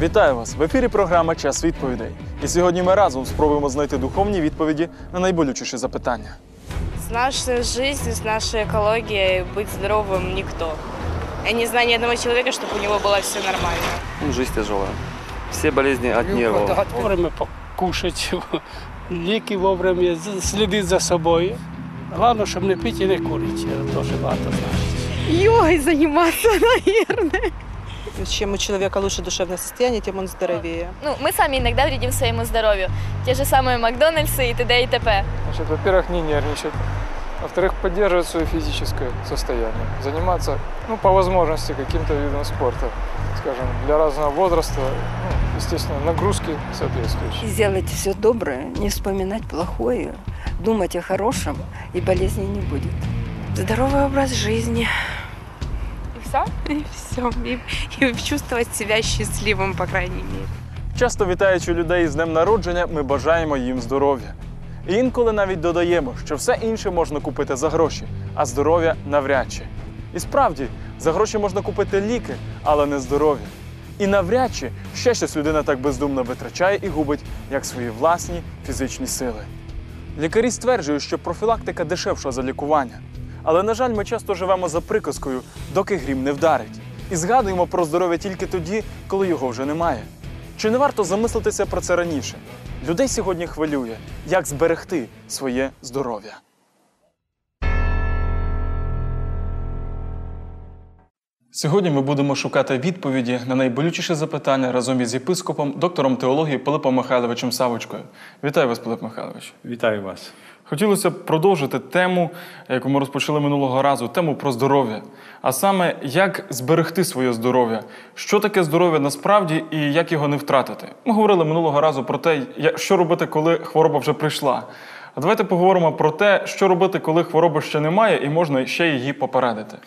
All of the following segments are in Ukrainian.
Вітаю вас! В ефірі програма Час відповідей. І сьогодні ми разом спробуємо знайти духовні відповіді на найболючіші запитання. С нашей жизнью, с нашей экологией быть здоровым никто. Я не знаю ни одного человека, чтобы у него было все нормально. Ну, Жизнь тяжелая. Все болезни от нервов. Вовремя покушати, ліки вовремя, з- слідити за собою. Головне, щоб не пити і не курити. Це теж багато значить. Йогой заниматься, наверное. Чем у человека лучше душевное состояние, тем он здоровее. Ну, мы сами иногда вредим своему здоровью. Те же самые Макдональдсы и т.д. и т.п. Значит, во-первых, не нервничать. Во-вторых, поддерживать свое физическое состояние. Заниматься, ну, по возможности, каким-то видом спорта. Скажем, для разного возраста, ну, естественно, нагрузки соответствующие. Сделать все доброе, не вспоминать плохое, думать о хорошем, и болезней не будет. Здоровый образ жизни. И все? И все. И, и чувствовать себя счастливым, по крайней мере. Часто вітаючи людей з днем народження, ми бажаємо їм здоров'я. І інколи навіть додаємо, що все інше можна купити за гроші, а здоров'я навряд чи. І справді, за гроші можна купити ліки, але не здоров'я. І навряд чи ще щось людина так бездумно витрачає і губить, як свої власні фізичні сили. Лікарі стверджують, що профілактика дешевша за лікування. Але, на жаль, ми часто живемо за приказкою, доки грім не вдарить. І згадуємо про здоров'я тільки тоді, коли його вже немає. Чи не варто замислитися про це раніше? Людей сьогодні хвилює, як зберегти своє здоров'я. Сьогодні ми будемо шукати відповіді на найболючіші запитання разом із єпископом, доктором теології Пилипом Михайловичем Савочкою. Вітаю вас, Пилип Михайлович. Вітаю вас. Хотілося б продовжити тему, яку ми розпочали минулого разу, тему про здоров'я. А саме, як зберегти своє здоров'я, що таке здоров'я насправді і як його не втратити. Ми говорили минулого разу про те, що робити, коли хвороба вже прийшла. А давайте поговоримо про те, що робити, коли хвороби ще немає, і можна ще її попередити.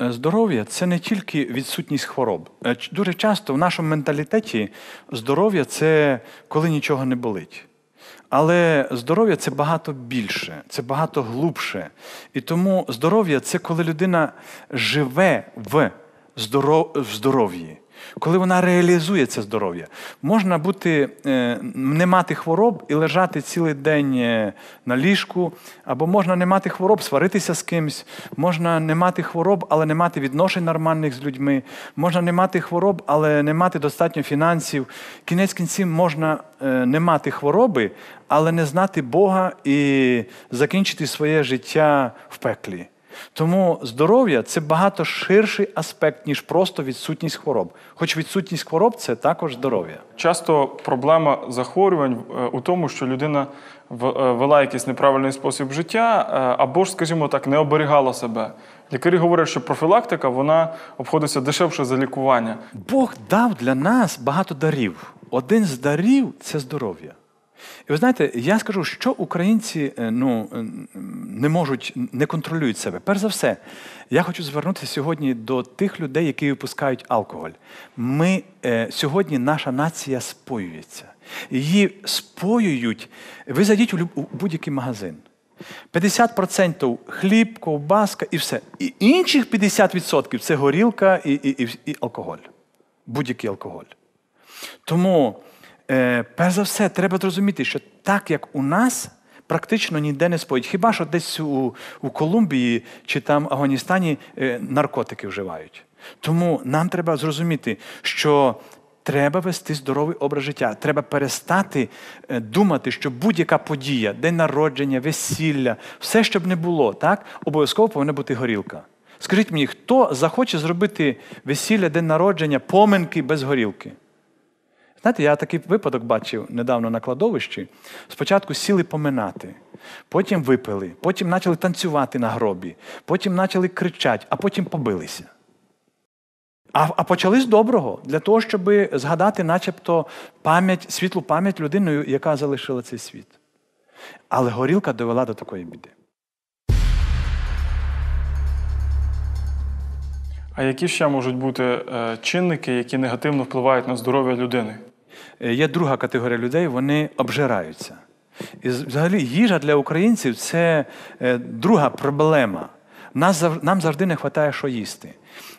Е, Здоров'я це не тільки відсутність хвороб. Е, Дуже часто в нашому менталітеті здоров'я це коли нічого не болить. Але здоров'я це багато більше, це багато глубше. І тому здоров'я це коли людина живе в здоров'ї. Коли вона реалізує це здоров'я, можна бути, е, не мати хвороб і лежати цілий день е, на ліжку, або можна не мати хвороб, сваритися з кимсь, можна не мати хвороб, але не мати відношень нормальних з людьми, можна не мати хвороб, але не мати достатньо фінансів. Кінець кінців можна е, не мати хвороби, але не знати Бога і закінчити своє життя в пеклі. Тому здоров'я це багато ширший аспект, ніж просто відсутність хвороб. Хоч відсутність хвороб це також здоров'я. Часто проблема захворювань е, у тому, що людина е, вела якийсь неправильний спосіб життя, е, або ж, скажімо так, не оберігала себе. Лікарі говорять, що профілактика вона обходиться дешевше за лікування. Бог дав для нас багато дарів. Один з дарів це здоров'я. І ви знаєте, я скажу, що українці е, ну, е, не можуть, не контролюють себе. Перш за все, я хочу звернутися сьогодні до тих людей, які випускають алкоголь. Ми е, сьогодні наша нація споюється. Її споюють. Ви зайдіть у у будь-який магазин. 50% хліб, ковбаска і все. І інших 50% це горілка і, і, і, і алкоголь. Будь-який алкоголь. Тому, е, перш за все, треба зрозуміти, що так як у нас практично ніде не споють. Хіба що десь у, у Колумбії чи там Афганістані е, наркотики вживають. Тому нам треба зрозуміти, що треба вести здоровий образ життя. Треба перестати е, думати, що будь-яка подія, день народження, весілля, все, щоб не було, так, обов'язково повинна бути горілка. Скажіть мені, хто захоче зробити весілля, день народження, поминки без горілки? Знаєте, я такий випадок бачив недавно на кладовищі. Спочатку сіли поминати, потім випили, потім почали танцювати на гробі, потім почали кричати, а потім побилися. А, а почали з доброго, для того, щоб згадати, начебто, пам'ять, світлу пам'ять людиною, яка залишила цей світ. Але горілка довела до такої біди. А які ще можуть бути е, чинники, які негативно впливають на здоров'я людини? Е, Є друга категорія людей, вони обжираються. І взагалі їжа для українців це е, друга проблема. нам завжди не вистачає, що їсти.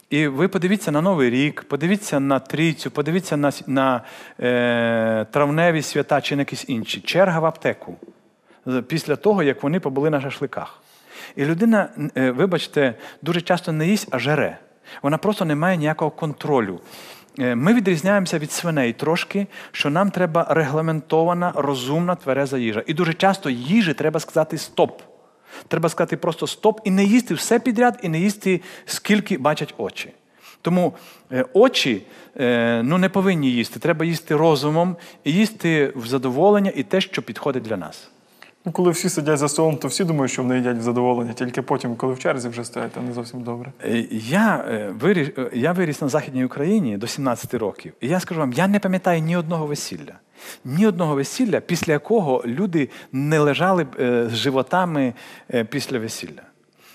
І ви подивіться на Новий рік, подивіться на трійцю, подивіться на, на е, травневі свята чи на якісь інші. Черга в аптеку після того, як вони побули на шашликах. І людина, е, вибачте, дуже часто не їсть, а жере. Вона просто не має ніякого контролю. Е, Ми відрізняємося від свиней трошки, що нам треба регламентована, розумна, твереза їжа. І дуже часто їжі треба сказати стоп. Треба сказати просто стоп і не їсти все підряд, і не їсти скільки бачать очі. Тому е, очі е, ну, не повинні їсти. Треба їсти розумом і їсти в задоволення і те, що підходить для нас. Ну, коли всі сидять за столом, то всі думають, що вони їдять в задоволення, тільки потім, коли в черзі вже стоять, то не зовсім добре. Е, Я, е, виріс, е, я виріс на Західній Україні до 17 років. І я скажу вам, я не пам'ятаю ні одного весілля. Ні одного весілля, після якого люди не лежали з животами після весілля.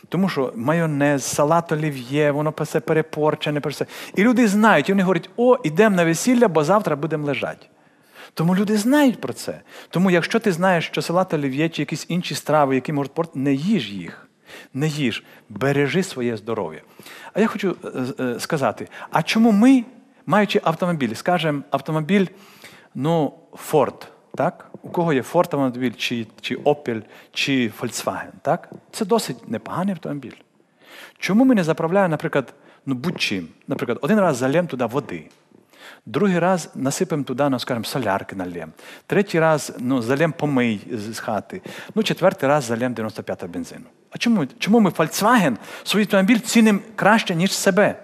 Тому що майонез, салат олів'є, воно все перепорчене. І люди знають, і вони говорять, о, ідемо на весілля, бо завтра будемо лежати. Тому люди знають про це. Тому якщо ти знаєш, що салат олів'є чи якісь інші страви, які можуть портити, не їж їх. Не їж, бережи своє здоров'я. А я хочу е, е, сказати: а чому ми, маючи автомобіль, скажемо, автомобіль, ну, Ford, так? У кого є Ford автомобіль, чи, чи Opel, чи Volkswagen, так? Це досить непоганий автомобіль. Чому ми не заправляємо, наприклад, ну будь-чим? Наприклад, один раз залємо туди води. Другий раз насипемо туди, ну, скажімо, солярки налємо. Третій раз ну, залємо помий з хати. Ну, четвертий раз залємо 95 бензину. А чому, чому ми Volkswagen свій автомобіль цінимо краще, ніж себе?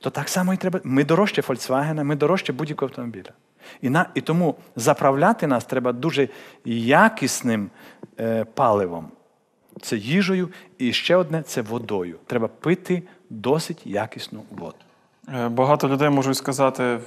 То так само і треба. Ми дорожче Volkswagen, ми дорожче будь-якого автомобіля. І, на, і тому заправляти нас треба дуже якісним е, паливом. Це їжею, і ще одне це водою. Треба пити досить якісну воду. Е, Багато людей можуть сказати, е,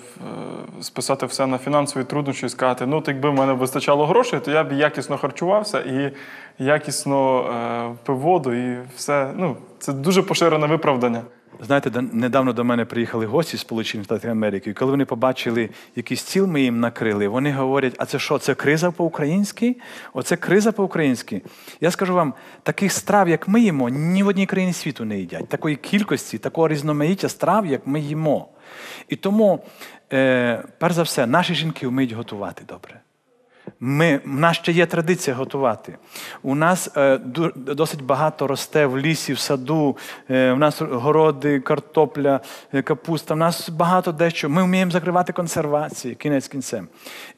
списати все на фінансові труднощі і сказати, ну, якби в мене вистачало грошей, то я б якісно харчувався і якісно е, пив воду, і все. Ну, це дуже поширене виправдання. Знаєте, недавно до мене приїхали гості з Сполучених Штатів Америки, і коли вони побачили, який стіл ми їм накрили, вони говорять: а це що, це криза по-українськи? Оце криза по-українськи. Я скажу вам, таких страв, як ми їмо, ні в одній країні світу не їдять. Такої кількості, такого різноманіття страв, як ми їмо. І тому, е, перш за все, наші жінки вміють готувати добре. Ми, в нас ще є традиція готувати. У нас е, досить багато росте в лісі, в саду, е, у нас городи, картопля, е, капуста. У нас багато дещо. Ми вміємо закривати консервації, кінець кінцем.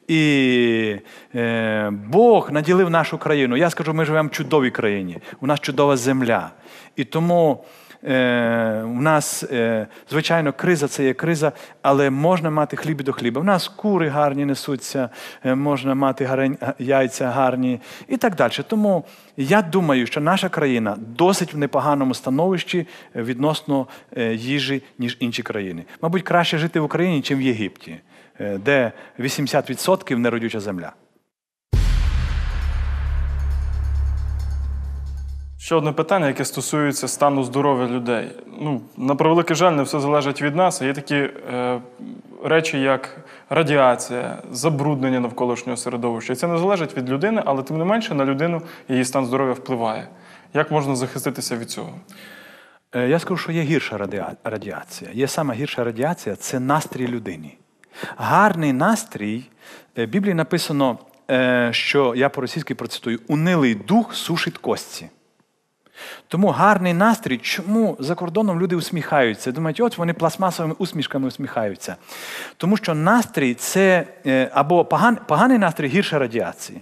І е, Бог наділив нашу країну. Я скажу, ми живемо в чудовій країні. У нас чудова земля. І тому. Е, у нас, е, звичайно, криза це є криза, але можна мати хліб до хліба. У нас кури гарні несуться, е, можна мати гарень, яйця гарні і так далі. Тому я думаю, що наша країна досить в непоганому становищі відносно їжі, ніж інші країни. Мабуть, краще жити в Україні, ніж в Єгипті, де 80% неродюча земля. Ще одне питання, яке стосується стану здоров'я людей. Ну, на превеликий жаль, не все залежить від нас. Є такі е, речі, як радіація, забруднення навколишнього середовища. Це не залежить від людини, але тим не менше на людину її стан здоров'я впливає. Як можна захиститися від цього? Е, Я скажу, що є гірша радіація. Є сама гірша радіація це настрій людини. Гарний настрій, е, в Біблії написано, е, що я по-російськи процитую: унилий дух сушить кості. Тому гарний настрій, чому за кордоном люди усміхаються? Думають, от вони пластмасовими усмішками усміхаються. Тому що настрій це е, або поган, поганий настрій гірше радіації.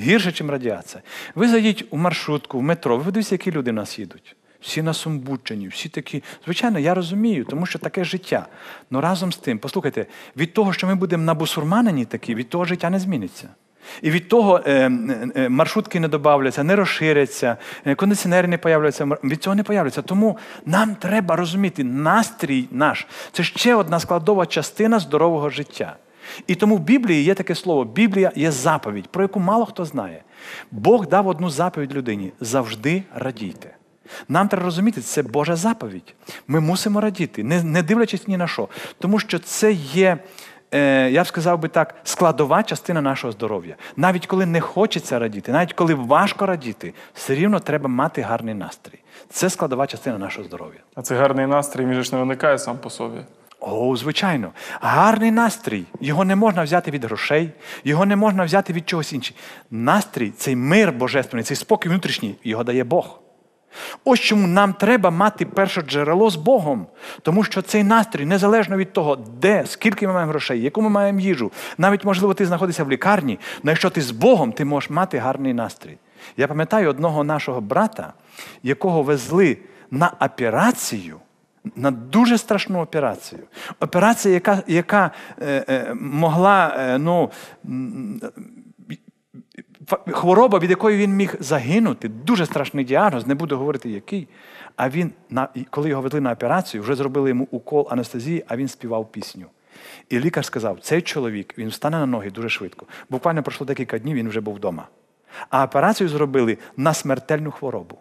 Гірше, ніж радіація. Ви зайдіть у маршрутку, в метро, ви подивіться, які люди в нас їдуть. Всі насумбучені, всі такі. Звичайно, я розумію, тому що таке життя. Но разом з тим, послухайте, від того, що ми будемо набусурманені такі, від того життя не зміниться. І від того е, е, маршрутки не додавляться, не розширяться, е, кондиціонери не появляться, від цього не появляться. Тому нам треба розуміти, настрій наш це ще одна складова частина здорового життя. І тому в Біблії є таке слово: Біблія є заповідь, про яку мало хто знає. Бог дав одну заповідь людині завжди радійте. Нам треба розуміти, це Божа заповідь. Ми мусимо радіти, не, дивлячись ні на що. Тому що це є е, я б сказав би так, складова частина нашого здоров'я. Навіть коли не хочеться радіти, навіть коли важко радіти, все рівно треба мати гарний настрій. Це складова частина нашого здоров'я. А цей гарний настрій же ж не виникає сам по собі. О, звичайно. Гарний настрій. Його не можна взяти від грошей, його не можна взяти від чогось іншого. Настрій, цей мир божественний, цей спокій внутрішній, його дає Бог. Ось чому нам треба мати перше джерело з Богом, тому що цей настрій, незалежно від того, де, скільки ми маємо грошей, яку ми маємо їжу, навіть, можливо, ти знаходишся в лікарні, але якщо ти з Богом, ти можеш мати гарний настрій. Я пам'ятаю одного нашого брата, якого везли на операцію, на дуже страшну операцію. Операція, яка, яка е, е, могла е, ну, хвороба, від якої він міг загинути, дуже страшний діагноз, не буду говорити який. А він, коли його ведли на операцію, вже зробили йому укол анестезії, а він співав пісню. І лікар сказав: цей чоловік він встане на ноги дуже швидко. Буквально пройшло декілька днів, він вже був вдома. А операцію зробили на смертельну хворобу.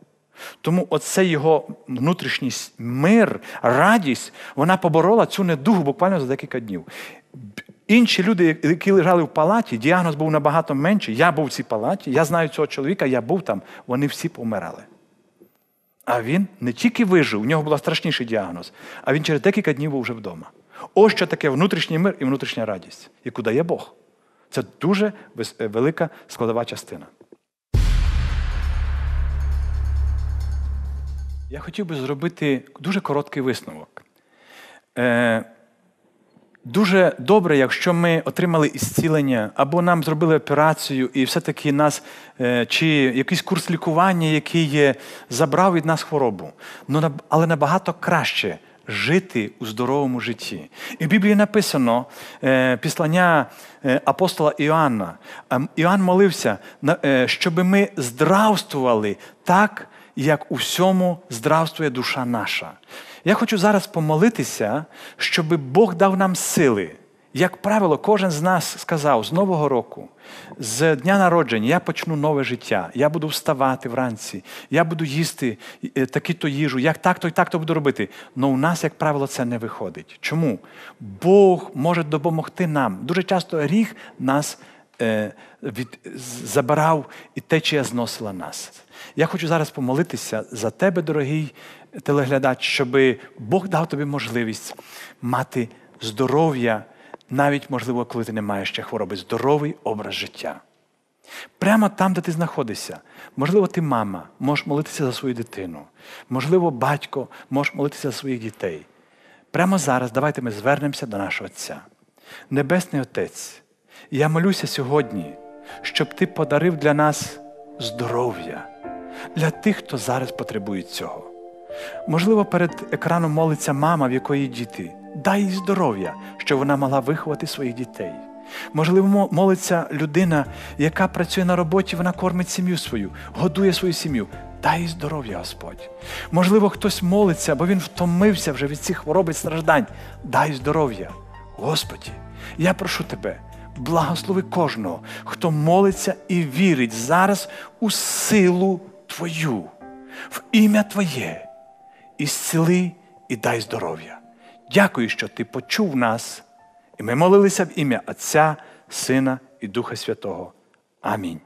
Тому оцей його внутрішній мир, радість, вона поборола цю недугу буквально за декілька днів. Інші люди, які лежали в палаті, діагноз був набагато менший. Я був в цій палаті, я знаю цього чоловіка, я був там, вони всі помирали. А він не тільки вижив, у нього був страшніший діагноз, а він через декілька днів був вже вдома. Ось що таке внутрішній мир і внутрішня радість, яку дає Бог. Це дуже е, велика складова частина. Я хотів би зробити дуже короткий висновок. Дуже добре, якщо ми отримали ісцілення, або нам зробили операцію, і все-таки нас, е, чи якийсь курс лікування, який забрав від нас хворобу. Ну, але набагато краще жити у здоровому житті. І в Біблії написано е, післання е, апостола Іоанна. Ем, Іоанн молився, щоб ми здравствували так, як у всьому здравствує душа наша. Я хочу зараз помолитися, щоб Бог дав нам сили. Як правило, кожен з нас сказав з Нового року, з дня народження я почну нове життя. Я буду вставати вранці, я буду їсти е, такі-то їжу, як так-то і так-то буду робити. Але у нас, як правило, це не виходить. Чому? Бог може допомогти нам. Дуже часто гріх нас е, від, забирав і течія зносила нас. Я хочу зараз помолитися за тебе, дорогий телеглядач, щоб Бог дав тобі можливість мати здоров'я, навіть, можливо, коли ти не маєш ще хвороби, здоровий образ життя. Прямо там, де ти знаходишся. Можливо, ти мама, можеш молитися за свою дитину. Можливо, батько, можеш молитися за своїх дітей. Прямо зараз давайте ми звернемося до нашого Отця. Небесний Отець, я молюся сьогодні, щоб ти подарив для нас здоров'я, для тих, хто зараз потребує цього. Можливо, перед екраном молиться мама, в якої діти. Дай їй здоров'я, щоб вона могла виховати своїх дітей. Можливо, молиться людина, яка працює на роботі, вона кормить сім'ю свою, годує свою сім'ю. Дай їй здоров'я, Господь. Можливо, хтось молиться, бо він втомився вже від цих хвороб і страждань. Дай здоров'я. Господі, я прошу тебе, благослови кожного, хто молиться і вірить зараз у силу Твою, в ім'я Твоє. І зціли і дай здоров'я. Дякую, що ти почув нас, і ми молилися в ім'я Отця, Сина і Духа Святого. Амінь.